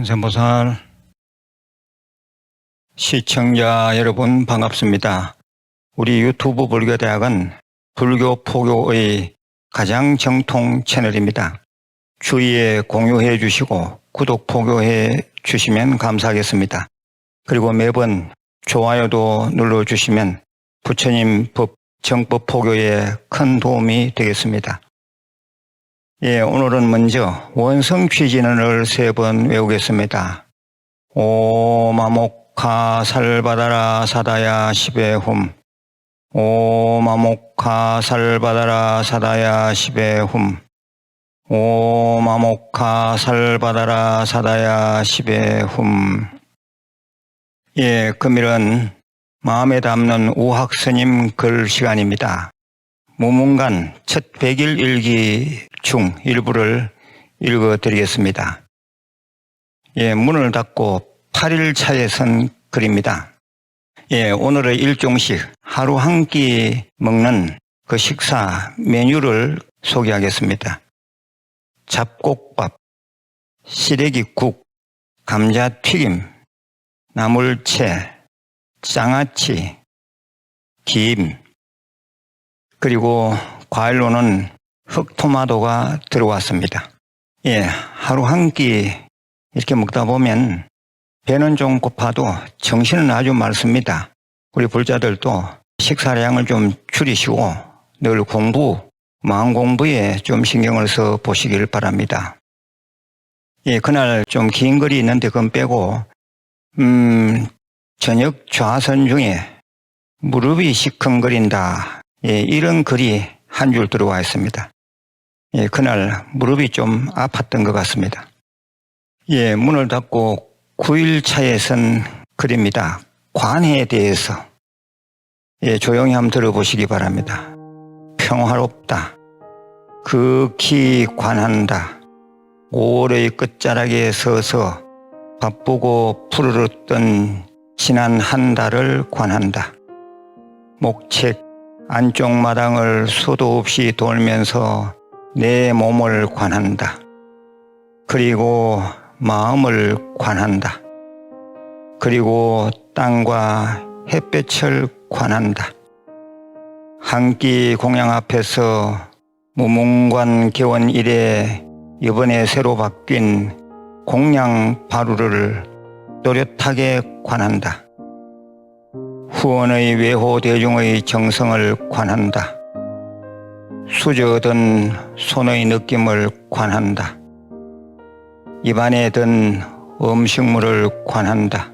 큰샘보살 시청자 여러분 반갑습니다. 우리 유튜브 불교대학은 불교 포교의 가장 정통 채널입니다. 주위에 공유해 주시고 구독 포교해 주시면 감사하겠습니다. 그리고 매번 좋아요도 눌러 주시면 부처님 법 정법 포교에 큰 도움이 되겠습니다. 예, 오늘은 먼저 원성 취진언을 세 번 외우겠습니다. 오마목하 살바다라 사다야 시베훔 오마목하 살바다라 사다야 시베훔 오마목하 살바다라 사다야 시베훔 예, 금일은 마음에 담는 우학 스님 글 시간입니다. 무문간 첫 백일 일기 중 일부를 읽어 드리겠습니다. 예, 문을 닫고 8일 차에 선 글입니다. 예, 오늘의 일종식 하루 한 끼 먹는 그 식사 메뉴를 소개하겠습니다. 잡곡밥, 시래기국, 감자튀김, 나물채, 장아찌, 김, 그리고 과일로는 흑토마토가 들어왔습니다. 예, 하루 한 끼 이렇게 먹다 보면 배는 좀 고파도 정신은 아주 맑습니다. 우리 불자들도 식사량을 좀 줄이시고 늘 공부, 마음 공부에 좀 신경을 써 보시길 바랍니다. 예, 그날 좀 긴 글이 있는데 그건 빼고, 음, 저녁 좌선 중에 무릎이 시큰거린다. 예, 이런 글이 한 줄 들어와 있습니다. 예, 그날 무릎이 좀 아팠던 것 같습니다. 예, 문을 닫고 9일 차에 선 글입니다. 관해에 대해서 예, 조용히 한번 들어보시기 바랍니다. 평화롭다. 극히 관한다. 5월의 끝자락에 서서 바쁘고 푸르렀던 지난 한 달을 관한다. 목책 안쪽 마당을 수도 없이 돌면서 내 몸을 관한다. 그리고 마음을 관한다. 그리고 땅과 햇볕을 관한다. 한 끼 공양 앞에서 무문관 개원 이래 이번에 새로 바뀐 공양 바루를 또렷하게 관한다. 후원의 외호 대중의 정성을 관한다. 수저 든 손의 느낌을 관한다. 입안에 든 음식물을 관한다.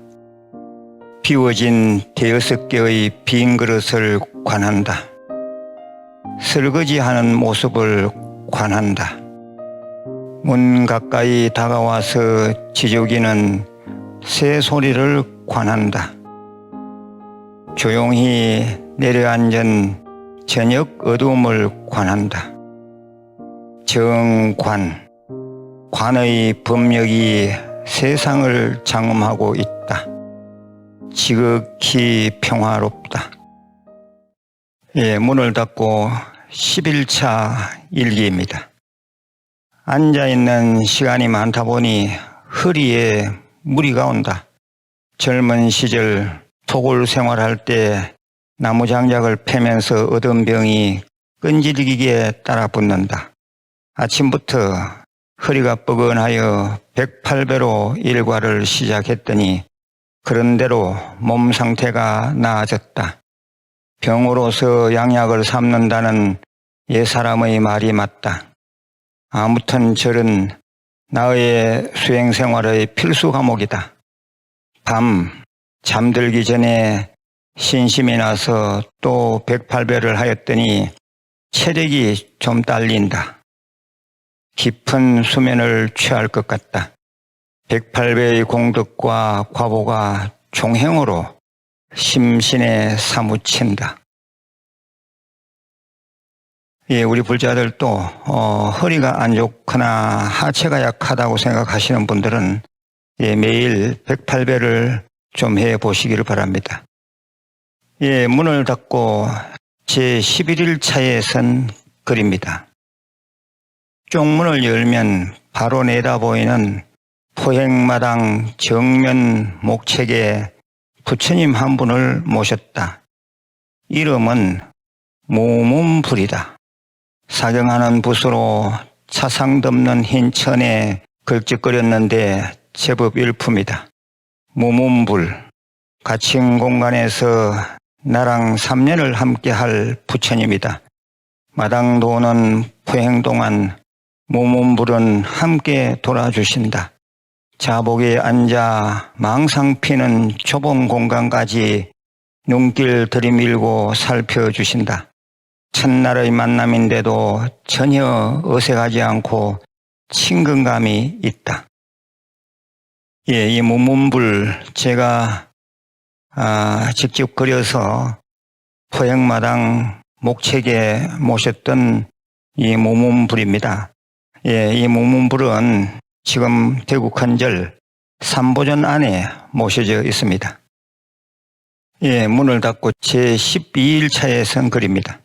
비워진 대여섯 개의 빈 그릇을 관한다. 설거지하는 모습을 관한다. 문 가까이 다가와서 지저귀는 새 소리를 관한다. 조용히 내려앉은 저녁 어두움을 관한다. 정관, 관의 법력이 세상을 장엄하고 있다. 지극히 평화롭다. 예, 문을 닫고 11차 일기입니다. 앉아있는 시간이 많다 보니 허리에 무리가 온다. 젊은 시절 토굴 생활할 때 나무 장작을 패면서 얻은 병이 끈질기게 따라 붙는다. 아침부터 허리가 뻐근하여 108배로 일과를 시작했더니 그런대로 몸 상태가 나아졌다. 병으로서 양약을 삼는다는 옛사람의 말이 맞다. 아무튼 절은 나의 수행 생활의 필수 과목이다. 밤 잠들기 전에 신심이 나서 또 108배를 하였더니 체력이 좀 딸린다. 깊은 수면을 취할 것 같다. 108배의 공덕과 과보가 종행으로 심신에 사무친다. 예, 우리 불자들도 어, 허리가 안 좋거나 하체가 약하다고 생각하시는 분들은 예, 매일 108배를 좀 해 보시기를 바랍니다. 예, 문을 닫고 제 11일 차에 선 글입니다. 쪽문을 열면 바로 내다 보이는 포행마당 정면 목책에 부처님 한 분을 모셨다. 이름은 무문불이다. 사경하는 붓으로 차상 덮는 흰 천에 걸찍거렸는데 제법 일품이다. 무문불, 갇힌 공간에서 나랑 3년을 함께 할 부처님이다. 마당 도는 포행 동안 무문불은 함께 돌아주신다. 자복에 앉아 망상 피는 좁은 공간까지 눈길 들이밀고 살펴주신다. 첫날의 만남인데도 전혀 어색하지 않고 친근감이 있다. 예, 이 무문불 제가 아, 직접 그려서 포행마당 목책에 모셨던 이 무문불입니다. 예, 이 무문불은 지금 대구 큰절 삼보전 안에 모셔져 있습니다. 예, 문을 닫고 제 12일 차에 선 글입니다.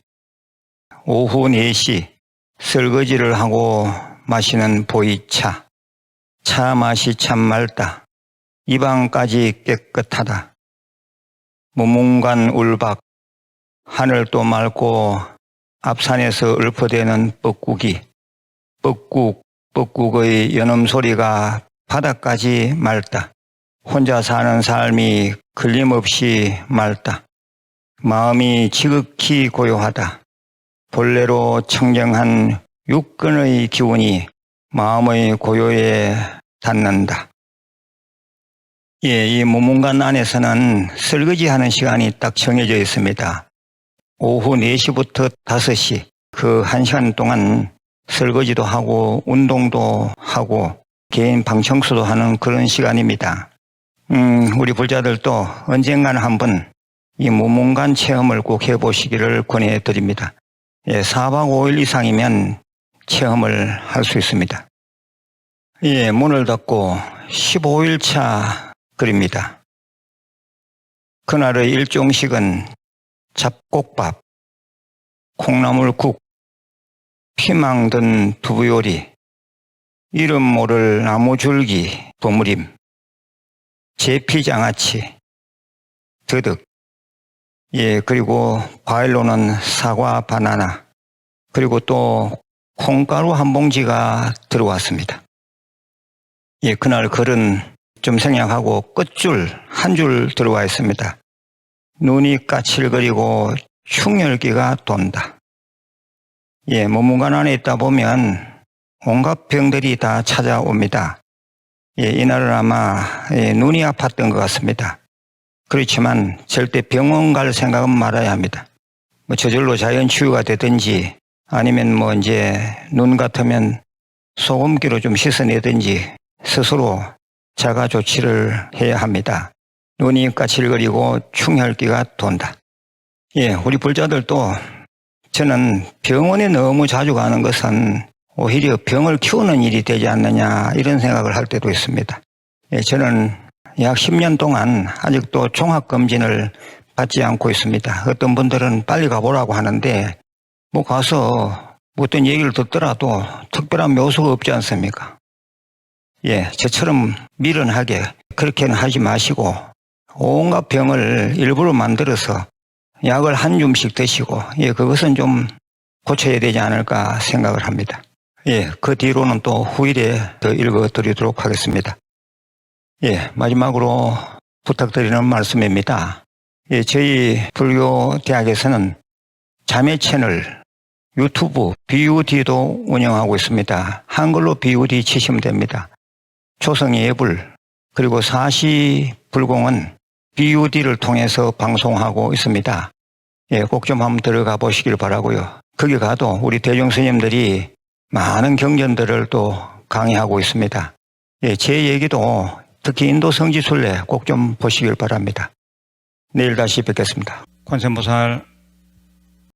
오후 4시 설거지를 하고 마시는 보이차. 차 맛이 참 맑다. 입안까지 깨끗하다. 무문관 울박. 하늘도 맑고 앞산에서 읊어대는 뻐꾸기. 뻐꾹 뻐꾹의 연음 소리가 바닥까지 맑다. 혼자 사는 삶이 걸림없이 맑다. 마음이 지극히 고요하다. 본래로 청정한 육근의 기운이 마음의 고요에 닿는다. 예, 이 무문관 안에서는 설거지 하는 시간이 딱 정해져 있습니다. 오후 4시부터 5시, 그 1시간 동안 설거지도 하고, 운동도 하고, 개인 방청소도 하는 그런 시간입니다. 음, 우리 불자들도 언젠가는 한번 이 무문관 체험을 꼭 해보시기를 권해드립니다. 예, 4박 5일 이상이면 체험을 할 수 있습니다. 예, 문을 닫고 15일 차 글입니다. 그날의 일종식은 잡곡밥, 콩나물국, 피망 든 두부요리, 이름 모를 나무줄기, 버무림, 제피장아찌, 드득, 예, 그리고 과일로는 사과, 바나나, 그리고 또 콩가루 한 봉지가 들어왔습니다. 예, 그날 글은 좀 생략하고 끝줄 한 줄 들어와 있습니다. 눈이 까칠거리고 충혈기가 돈다. 예, 몸무관 안에 있다 보면 온갖 병들이 다 찾아옵니다. 예, 이날은 아마 예, 눈이 아팠던 것 같습니다. 그렇지만 절대 병원 갈 생각은 말아야 합니다. 뭐 저절로 자연 치유가 되든지 아니면 뭐 이제 눈 같으면 소금기로 좀 씻어내든지 스스로 자가 조치를 해야 합니다. 눈이 까칠거리고 충혈기가 돈다. 예, 우리 불자들도 저는 병원에 너무 자주 가는 것은 오히려 병을 키우는 일이 되지 않느냐 이런 생각을 할 때도 있습니다. 예, 저는 약 10년 동안 아직도 종합검진을 받지 않고 있습니다. 어떤 분들은 빨리 가보라고 하는데 뭐 가서 어떤 얘기를 듣더라도 특별한 묘수가 없지 않습니까? 예, 저처럼 미련하게 그렇게는 하지 마시고 온갖 병을 일부러 만들어서 약을 한 줌씩 드시고 예, 그것은 좀 고쳐야 되지 않을까 생각을 합니다. 예, 그 뒤로는 또 후일에 더 읽어드리도록 하겠습니다. 예, 마지막으로 부탁드리는 말씀입니다. 예, 저희 불교 대학에서는 자매 채널 유튜브 BUD도 운영하고 있습니다. 한글로 BUD 치시면 됩니다. 초성 예불 그리고 사시 불공은 BUD를 통해서 방송하고 있습니다. 예, 꼭 좀 한번 들어가 보시길 바라고요. 거기 가도 우리 대중 스님들이 많은 경전들을 또 강의하고 있습니다. 예, 제 얘기도 특히 인도 성지순례 꼭 좀 보시길 바랍니다. 내일 다시 뵙겠습니다. 관세음보살